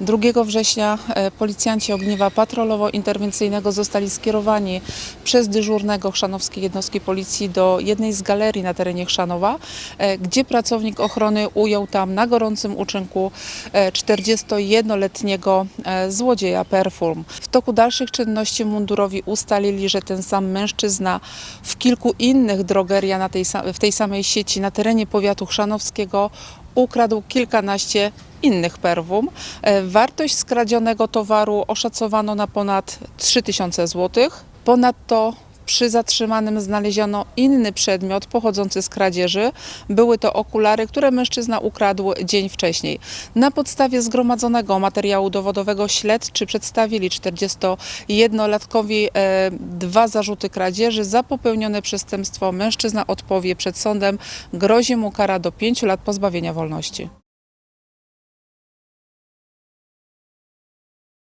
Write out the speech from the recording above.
2 września e, policjanci ogniwa patrolowo-interwencyjnego zostali skierowani przez dyżurnego chrzanowskiej jednostki policji do jednej z galerii na terenie Chrzanowa, e, gdzie pracownik ochrony ujął tam na gorącym uczynku e, 41-letniego e, złodzieja perfum. W toku dalszych czynności mundurowi ustalili, że ten sam mężczyzna w kilku innych drogeriach na tej, w tej samej sieci na terenie powiatu chrzanowskiego ukradł kilkanaście innych perfum. E, Wartość skradzionego towaru oszacowano na ponad 3000 zł. Ponadto przy zatrzymanym znaleziono inny przedmiot pochodzący z kradzieży. Były to okulary, które mężczyzna ukradł dzień wcześniej. Na podstawie zgromadzonego materiału dowodowego śledczy przedstawili 41-latkowi e, dwa zarzuty kradzieży. Za popełnione przestępstwo mężczyzna odpowie przed sądem. Grozi mu kara do 5 lat pozbawienia wolności.